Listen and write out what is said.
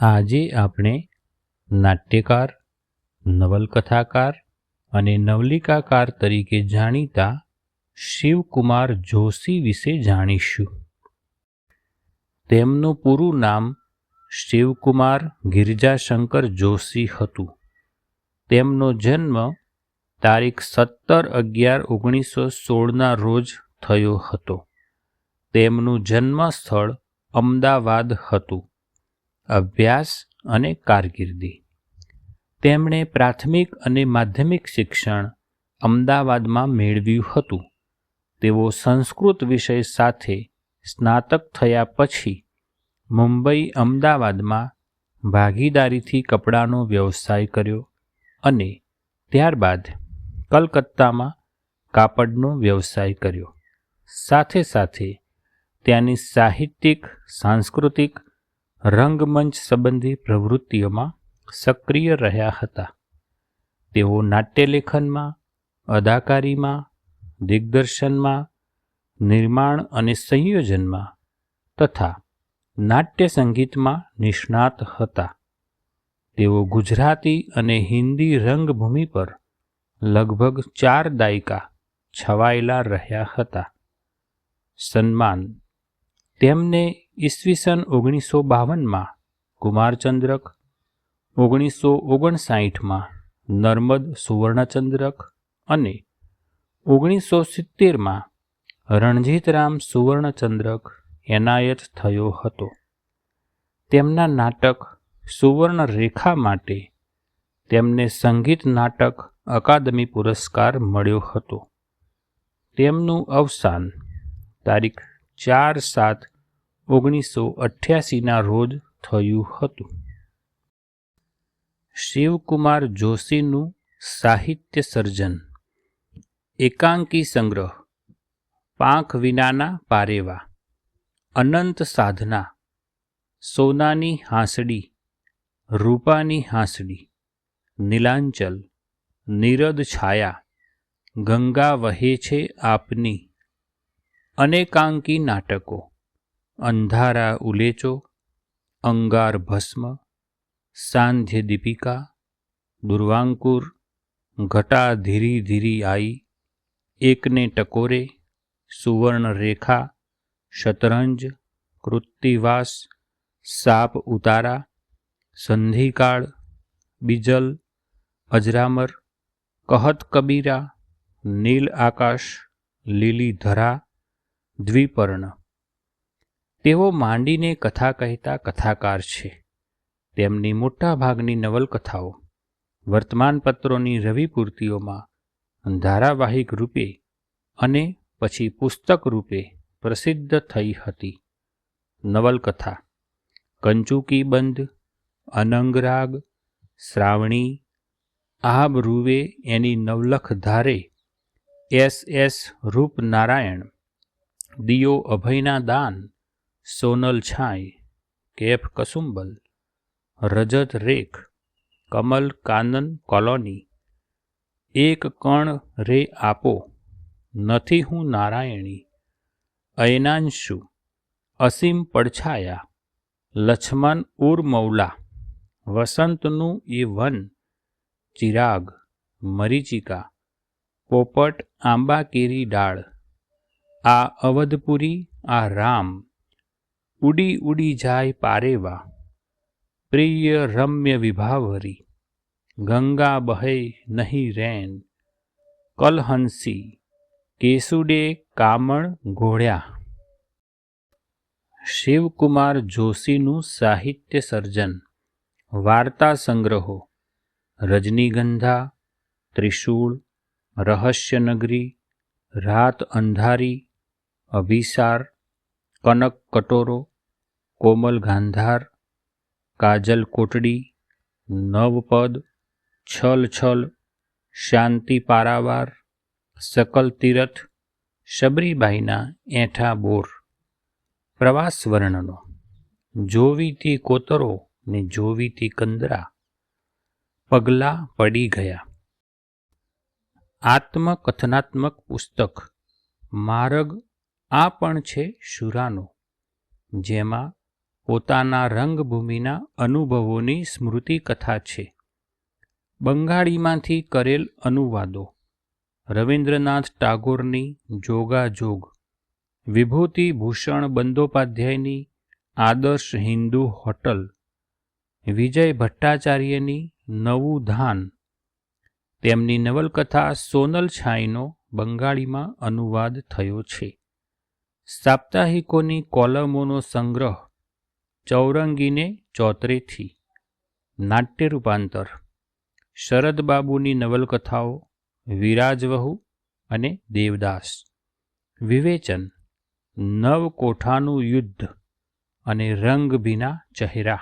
આજે આપણે નાટ્યકાર, નવલકથાકાર અને નવલિકાકાર તરીકે જાણીતા શિવકુમાર જોશી વિશે જાણીશું. તેમનું પૂરું નામ શિવકુમાર ગિરજાશંકર જોશી હતું. તેમનો જન્મ તારીખ સત્તર અગિયાર ઓગણીસો સોળના રોજ થયો હતો. તેમનું જન્મ સ્થળ અમદાવાદ હતું. અભ્યાસ અને કારકિર્દી. તેમણે પ્રાથમિક અને માધ્યમિક શિક્ષણ અમદાવાદમાં મેળવ્યું હતું. તેઓ સંસ્કૃત વિષય સાથે સ્નાતક થયા પછી મુંબઈ અમદાવાદમાં ભાગીદારીથી કપડાનો વ્યવસાય કર્યો અને ત્યારબાદ કલકત્તામાં કાપડનો વ્યવસાય કર્યો. સાથે સાથે ત્યાંની સાહિત્યિક, સાંસ્કૃતિક રંગમંચ સંબંધી પ્રવૃત્તિઓમાં સક્રિય રહ્યા હતા. તેઓ નાટ્યલેખનમાં અદાકારીમાં, દિગ્દર્શનમાં, નિર્માણ અને સંયોજનમાં તથા નાટ્ય સંગીતમાં નિષ્ણાત હતા. તેઓ ગુજરાતી અને હિન્દી રંગભૂમિ પર લગભગ ચાર દાયકા છવાયેલા રહ્યા હતા. સન્માન. તેમને ઈસવીસન ઓગણીસો બાવનમાં કુમારચંદ્રક, ઓગણીસો ઓગણસાઠમાં નર્મદ સુવર્ણચંદ્રક અને ઓગણીસો સિત્તેરમાં રણજીતરામ સુવર્ણચંદ્રક એનાયત થયો હતો. તેમના નાટક સુવર્ણ રેખા માટે તેમને સંગીત નાટક અકાદમી પુરસ્કાર મળ્યો હતો. તેમનું અવસાન તારીખ ચાર સાત ઓગણીસો અઠ્યાસીના રોજ થયું હતું. શિવકુમાર જોશીનું સાહિત્ય સર્જન, એકાંકી સંગ્રહ, પાંખ વિનાના પારેવા, અનંત સાધના, સોનાની હાંસડી, રૂપાની હાંસડી, નીલાંચલ, નિરદ છાયા, ગંગા વહે છે આપની, અનેકાંકી નાટકો. અંધારા ઉલેચો, અંગાર ભસ્મ, સાંધ્ય દીપિકા, દુર્વાંકુર, ઘટા ધીરી ધીરી આઈ, એકને ટકોરે, સુવર્ણ રેખા, શતરંજ, કૃત્તિવાસ, સાપ ઉતારા, સંધિકાળ, બીજલ, અજરામર, કહત કબીરા, નીલ આકાશ, લીલી ધરા, દ્વિપર્ણ. તેઓ માંડીને કથા કહેતા કથાકાર છે. તેમની મોટાભાગની નવલકથાઓ વર્તમાનપત્રોની રવિપૂર્તિઓમાં ધારાવાહિક રૂપે અને પછી પુસ્તક રૂપે પ્રસિદ્ધ થઈ હતી. નવલકથા કંચુકી બંધ, અનંગરાગ, શ્રાવણી, આબ રૂવે એની નવલખ ધારે, એસ એસ રૂપનારાયણ, દિયો અભયના દાન સોનલ છાંય કેફ કસુંબલ, રજત રેખ, કમલ કાનન કોલોની, એક કણ રે આપો, નથી હું નારાયણી, અયનાંશુ, અસીમ પડછાયા લક્ષ્મણ ઉર્મૌલા વસંતનું એ વન, ચિરાગ, મરીચિકા, પોપટ આંબા કેરી ડાળ, આ અવધપુરી, આ રામ ઉડી ઉડી જાય પારેવા પ્રિય રમ્ય વિભાવરી, ગંગા બહે નહીં રેન કલહંસી, કેસુડે કામણ ઘોડ્યા. શિવકુમાર જોશીનું સાહિત્ય સર્જન, વાર્તા સંગ્રહો, રજનીગંધા, ત્રિશૂળ, રહસ્યનગરી, રાત અંધારી, અભિસાર કનક કટોરો, કોમલ ગાંધાર, કાજલ કોટડી, નવપદ, છલ છલ, શાંતિ પારાવાર, સકલ તીરથ, શબરીબાઈના એઠા બોર. પ્રવાસ વર્ણનો. જોવીતી કોતરો ને જોવીતી કંદરા. પગલા પડી ગયા. આત્મકથનાત્મક પુસ્તક. માર્ગ આ પણ છે શુરાનો, જેમાં પોતાના રંગભૂમિના અનુભવોની સ્મૃતિ કથા છે. બંગાળીમાંથી કરેલ અનુવાદો, રવિન્દ્રનાથ ટાગોરની જોગાજોગ, વિભૂતિ ભૂષણ બંદોપાધ્યાયની આદર્શ હિન્દુ હોટલ, વિજય ભટ્ટાચાર્યની નવું ધાન, તેમની નવલકથા સોનલ છાઈનો બંગાળીમાં અનુવાદ થયો છે. સાપ્તાહિકોની કોલમોનો સંગ્રહ ચૌરંગીને ચોતરેથી. નાટ્ય રૂપાંતર. શરદબાબુની નવલકથાઓ વિરાજવહુ અને દેવદાસ. વિવેચન. નવ કોઠાનું યુદ્ધ અને રંગભીના ચહેરા.